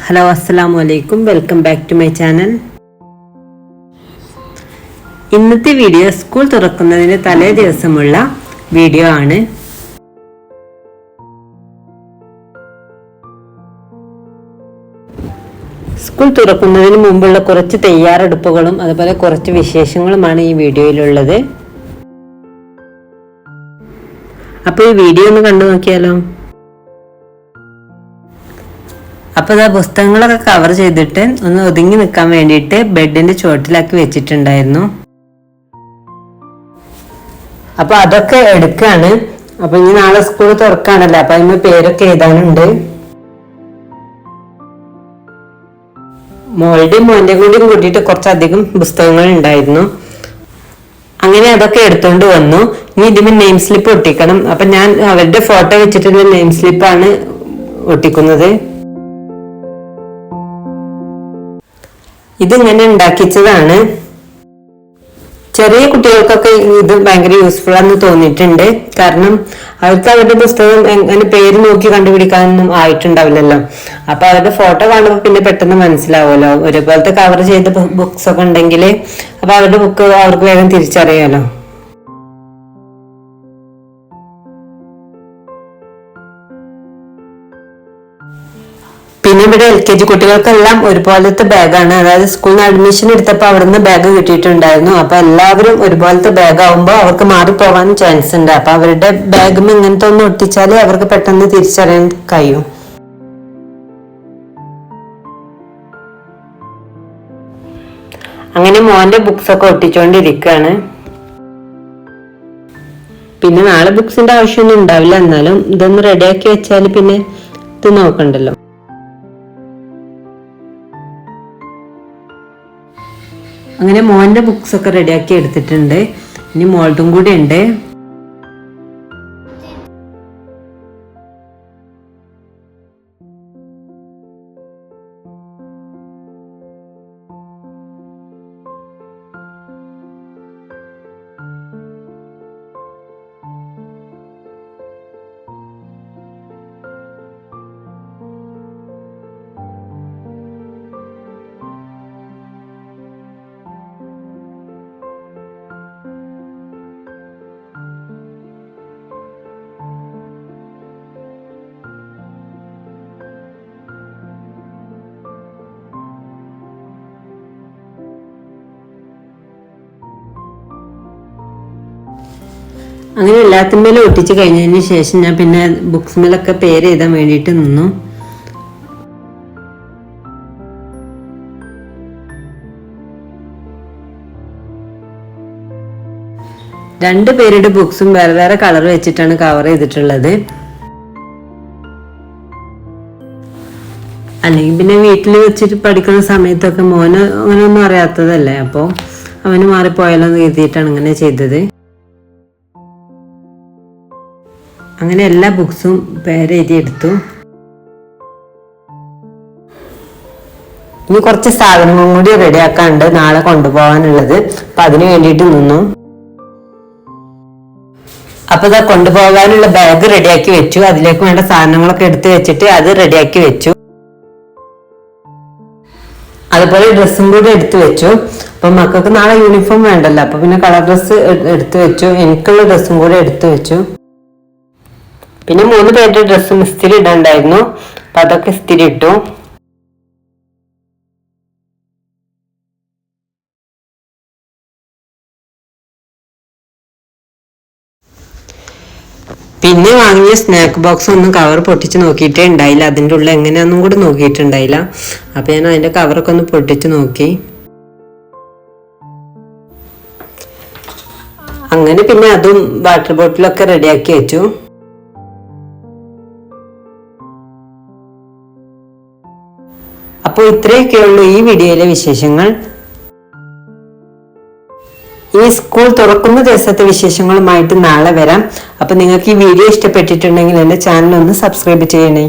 Hello അസ്സലാമു അലൈക്കും. Welcome back to my channel. ഇന്നത്തെ വീഡിയോ സ്കൂൾ തുറക്കുന്നതിന് തലേ ദിവസമുള്ള വീഡിയോ ആണ്. സ്കൂൾ തുറക്കുന്നതിന് മുമ്പുള്ള കുറച്ച് തയ്യാറെടുപ്പുകളും അതുപോലെ കുറച്ച് വിശേഷങ്ങളുമാണ് ഈ വീഡിയോയിലുള്ളത്. അപ്പോൾ ഈ വീഡിയോ ഒന്ന് കണ്ടു നോക്കിയാലോ? അപ്പോൾ ആ പുസ്തകങ്ങളൊക്കെ കവർ ചെയ്തിട്ട് ഒന്ന് ഒതുങ്ങി നിൽക്കാൻ വേണ്ടിയിട്ട് ബെഡിന്റെ ചുവട്ടിലാക്കി വെച്ചിട്ടുണ്ടായിരുന്നു. അപ്പോൾ അതൊക്കെ എടുക്കുകയാണ് അപ്പോൾ ഇനി നാളെ സ്കൂൾ തുറക്കാണല്ലോ അപ്പോൾ അതിന് പേരൊക്കെ എഴുതാനുണ്ട്. മോളുടെയും മോന്റെ കൂടിയും കൂട്ടിയിട്ട് കുറച്ചധികം പുസ്തകങ്ങൾ ഉണ്ടായിരുന്നു. അങ്ങനെ അതൊക്കെ എടുത്തുകൊണ്ട് വന്നു. ഇനി ഇതിന് നെയിം സ്ലിപ്പ് ഒട്ടിക്കണം. അപ്പം ഞാൻ അവരുടെ ഫോട്ടോ വെച്ചിട്ടുള്ള നെയിം സ്ലിപ്പാണ് ഒട്ടിക്കുന്നത്. ഇതിങ്ങനെ ഉണ്ടാക്കിച്ചതാണ്. ചെറിയ കുട്ടികൾക്കൊക്കെ ഇത് ഭയങ്കര യൂസ്ഫുൾ ആണെന്ന് തോന്നിയിട്ടുണ്ട്. കാരണം അവർക്ക് അവരുടെ പുസ്തകം എങ്ങനെ പേര് നോക്കി കണ്ടുപിടിക്കാനൊന്നും ആയിട്ടുണ്ടാവില്ലല്ലോ. അപ്പൊ അവരുടെ ഫോട്ടോ കാണുമ്പോൾ പിന്നെ പെട്ടെന്ന് മനസ്സിലാവുമല്ലോ. ഒരുപോലത്തെ കവർ ചെയ്ത ബുക്സ് ഒക്കെ ഉണ്ടെങ്കിൽ അപ്പൊ അവരുടെ ബുക്ക് അവർക്ക് വേഗം തിരിച്ചറിയാലോ. പിന്നെ ഇവിടെ എൽ കെ ജി കുട്ടികൾക്കെല്ലാം ഒരുപോലത്തെ ബാഗാണ്. അതായത് സ്കൂളിൽ നിന്ന് അഡ്മിഷൻ എടുത്തപ്പോൾ അവിടുന്ന് ബാഗ് കിട്ടിയിട്ടുണ്ടായിരുന്നു. അപ്പൊ എല്ലാവരും ഒരുപോലത്തെ ബാഗ് ആവുമ്പോൾ അവർക്ക് മാറിപ്പോവാൻ ചാൻസ് ഉണ്ട്. അപ്പൊ അവരുടെ ബാഗും ഇങ്ങനത്തെ ഒന്ന് ഒട്ടിച്ചാലേ അവർക്ക് പെട്ടെന്ന് തിരിച്ചറിയാൻ കഴിയും. അങ്ങനെ മോന്റെ ബുക്സ് ഒക്കെ ഒട്ടിച്ചോണ്ടിരിക്കുകയാണ് പിന്നെ നാളെ ബുക്സിന്റെ ആവശ്യമൊന്നും ഉണ്ടാവില്ല. എന്നാലും ഇതൊന്ന് റെഡിയാക്കി വെച്ചാൽ പിന്നെ ഇത് നോക്കണ്ടല്ലോ. അങ്ങനെ മോന്റെ ബുക്സൊക്കെ റെഡിയാക്കി എടുത്തിട്ടുണ്ട്. ഇനി മോൾട്ടും കൂടി ഉണ്ട്. അങ്ങനെ എല്ലാത്തിന്മേലും ഒട്ടിച്ച് കഴിഞ്ഞതിന് ശേഷം ഞാൻ പിന്നെ ബുക്സ്മേലൊക്കെ പേര് എഴുതാൻ വേണ്ടിയിട്ട് നിന്നു. രണ്ട് പേരുടെ ബുക്സും വേറെ വേറെ കളർ വെച്ചിട്ടാണ് കവർ ചെയ്തിട്ടുള്ളത്. അല്ലെങ്കിൽ പിന്നെ വീട്ടിൽ വെച്ചിട്ട് പഠിക്കുന്ന സമയത്തൊക്കെ മോന് അങ്ങനെയൊന്നും അറിയാത്തതല്ലേ? അപ്പോൾ അവന് മാറിപ്പോയാലോ എന്ന് കരുതിയിട്ടാണ് ഇങ്ങനെ ചെയ്തത്. അങ്ങനെ എല്ലാ ബുക്സും പേരെഴുതി എടുത്തു. ഇനി കുറച്ച് സാധനങ്ങളും കൂടി റെഡിയാക്കാണ്ട് നാളെ കൊണ്ടുപോകാനുള്ളത്. അപ്പൊ അതിനു വേണ്ടിയിട്ട് നിന്നു. അപ്പൊ ഇതാ കൊണ്ടുപോകാനുള്ള ബാഗ് റെഡിയാക്കി വെച്ചു. അതിലേക്ക് വേണ്ട സാധനങ്ങളൊക്കെ എടുത്തു വെച്ചിട്ട് അത് റെഡിയാക്കി വെച്ചു. അതുപോലെ ഡ്രസ്സും കൂടി എടുത്തു വെച്ചു. അപ്പൊ മക്കൾക്ക് നാളെ യൂണിഫോം വേണ്ടല്ലോ. അപ്പൊ പിന്നെ കളർ ഡ്രസ്സ് എടുത്തു വെച്ചു. എനിക്കുള്ള ഡ്രസ്സും കൂടി എടുത്തു വെച്ചു. പിന്നെ മൂന്ന് പേരുടെ ഡ്രസ്സും ഇസ്തിരി ഇടണ്ടായിരുന്നു. അപ്പൊ അതൊക്കെ ഇസ്തിരി ഇട്ടു. പിന്നെ വാങ്ങിയ സ്നാക്ക് ബോക്സ് ഒന്നും കവർ പൊട്ടിച്ച് നോക്കിയിട്ടേ ഉണ്ടായില്ല. അതിന്റെ ഉള്ളിൽ എങ്ങനെയാന്നും കൂടി നോക്കിയിട്ടുണ്ടായില്ല. അപ്പൊ ഞാൻ അതിന്റെ കവറൊക്കെ ഒന്ന് പൊട്ടിച്ച് നോക്കി. അങ്ങനെ പിന്നെ അതും വാട്ടർ ബോട്ടിലൊക്കെ റെഡിയാക്കി വെച്ചു. അപ്പോൾ ഇത്രയൊക്കെയുള്ളൂ ഈ വീഡിയോയിലെ വിശേഷങ്ങൾ. ഈ സ്കൂൾ തുറക്കുന്ന ദിവസത്തെ വിശേഷങ്ങളുമായിട്ട് നാളെ വരാം. അപ്പൊ നിങ്ങൾക്ക് ഈ വീഡിയോ ഇഷ്ടപ്പെട്ടിട്ടുണ്ടെങ്കിൽ എന്റെ ചാനൽ ഒന്ന് സബ്സ്ക്രൈബ് ചെയ്യണേ.